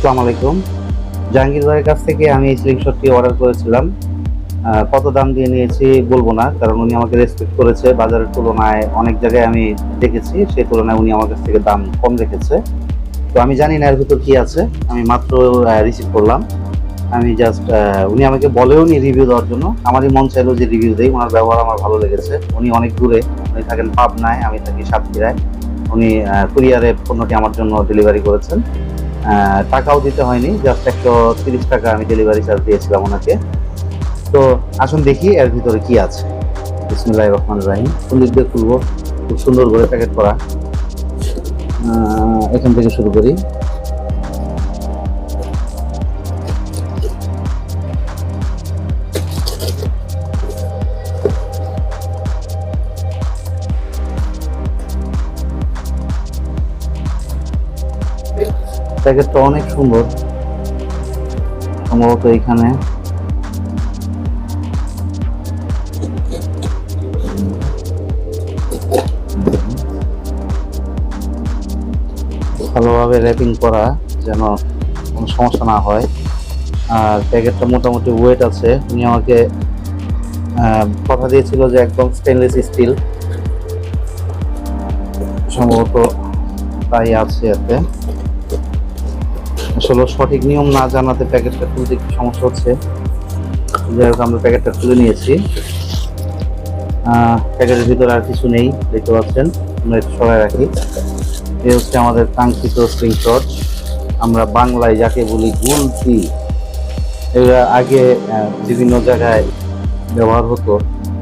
আসসালামু আলাইকুম। জাহাঙ্গীর ভাইয়ের কাছ থেকে আমি এই স্লিংশটটি অর্ডার করেছিলাম। কত দাম দিয়ে নিয়েছি বলব না, কারণ উনি আমাকে রেসপেক্ট করেছে। বাজারের তুলনায় অনেক জায়গায় আমি দেখেছি, সেই তুলনায় উনি আমার কাছ থেকে দাম কম রেখেছে। তো আমি জানি না এর ভিতর কি আছে, আমি মাত্র রিসিভ করলাম। আমি জাস্ট উনি আমাকে বলেও নি রিভিউ দেওয়ার জন্য। আমারই মন চাইলো যে রিভিউ দেই, ওনার ব্যবহার আমার ভালো লেগেছে। উনি অনেক দূরে, উনি থাকেন পাবনায়, আমি থাকি সাতক্ষীরায়। উনি কুরিয়ারে পণ্যটি আমার জন্য ডেলিভারি করেছেন। টাকাও দিতে হয়নি জাস্ট একশো তিরিশ টাকা আমি ডেলিভারি চার্জ দিয়েছিলাম ওনাকে। তো আসুন দেখি এর ভিতরে কি আছে। বিসমুল্লাহ রহমান রাহিম। কোন দিয়ে খুলবো? খুব সুন্দর করে প্যাকেট করা। এখান থেকে শুরু করি। প্যাকেটটা অনেক সুন্দর। সম্ভবত এখানে। ভালোভাবে র্যাপিং করা যেন কোনো সমস্যা না হয়। আর প্যাকেটটা মোটামুটি ওয়েট আছে। উনি আমাকে কথা দিয়েছিল যে একদম স্টেনলেস স্টিল সম্ভবত তাই আছে এতে। আসলে সঠিক নিয়ম না জানাতে প্যাকেটটা খুলতে একটু সমস্যা হচ্ছে। যাই হোক, আমরা প্যাকেটটা খুলে নিয়েছি। প্যাকেটের ভিতরে আর কিছু নেই, দেখতে পাচ্ছেন। আমরা একটু সরাই রাখি। এই হচ্ছে আমাদের কাঙ্ক্ষিত স্ক্রিনশট আমরা বাংলায় যাকে বলি গুলতি এগুলা আগে বিভিন্ন জায়গায় ব্যবহার হতো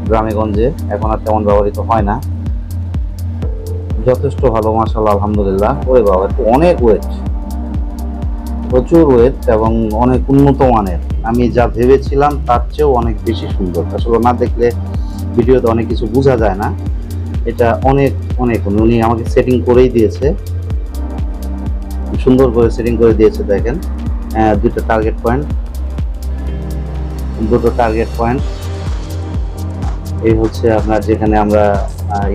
গ্রামেগঞ্জে। এখন আর তেমন ব্যবহৃত হয় না। যথেষ্ট ভালো মাসাল্লাহ আলহামদুলিল্লাহ। ওরে বাবা অনেক ওয়েট প্রচুর ওয়েট এবং অনেক উন্নত মানের। আমি যা ভেবেছিলাম তার চেয়েও অনেক বেশি সুন্দর। আসলে না দেখলে ভিডিওতে অনেক কিছু বোঝা যায় না। এটা অনেক অনেক। উনি আমাকে সেটিং করেই দিয়েছে। সুন্দর করে সেটিং করে দিয়েছে, দেখেন। দুটো টার্গেট পয়েন্ট দুটো টার্গেট পয়েন্ট এই হচ্ছে আপনার যেখানে আমরা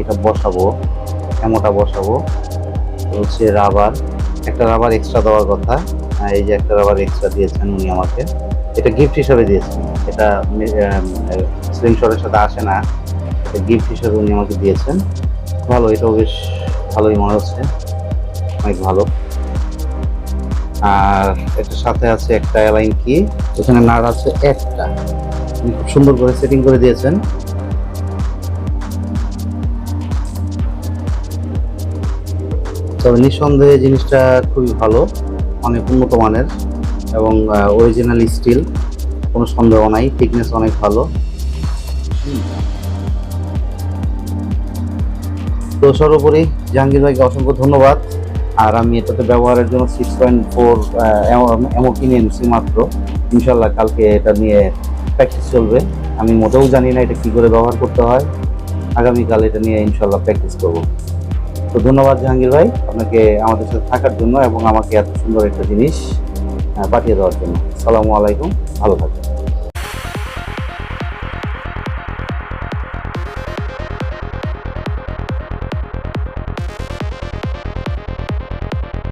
এটা বসাবো। এমোটা বসাবো। হচ্ছে রাবার একটা রাবার এক্সট্রা দেওয়ার কথা। এই যে একটা রাবার এক্সট্রা দিয়েছেন উনি আমাকে, এটা গিফট হিসাবে দিয়েছেন। এটা স্ক্রিনশটের সাথে আসে না। এটা গিফট হিসাবে উনি আমাকে দিয়েছেন। ভালো, এটাও বেশ ভালোই মনে হচ্ছে। অনেক ভালো। আর এটার সাথে আছে একটা অ্যালাইন কি এখানে নাট আছে একটা। উনি খুব সুন্দর করে সেটিং করে দিয়েছেন। তবে নিঃসন্দেহে জিনিসটা খুবই ভালো। অনেক উন্নত মানের এবং অরিজিনাল স্টিল কোনো সন্দেহ নাই থিকনেস অনেক ভালো। তো সর্বোপরি জাহাঙ্গীর ভাইকে অসংখ্য ধন্যবাদ। আর আমি এটাতে ব্যবহারের জন্য সিক্স পয়েন্ট ফোর এমও কিনে এনেছি মাত্র। ইনশাল্লাহ কালকে এটা নিয়ে প্র্যাকটিস চলবে। আমি মোটেও জানি না এটা কী করে ব্যবহার করতে হয়। আগামীকাল এটা নিয়ে ইনশাল্লাহ প্র্যাকটিস করব। তো ধন্যবাদ জাহাঙ্গীর ভাই আপনাকে আমাদের সাথে থাকার জন্য এবং আমাকে এত সুন্দর একটা জিনিস পাঠিয়ে দেওয়ার জন্য। সালামু আলাইকুম, ভালো থাকবেন।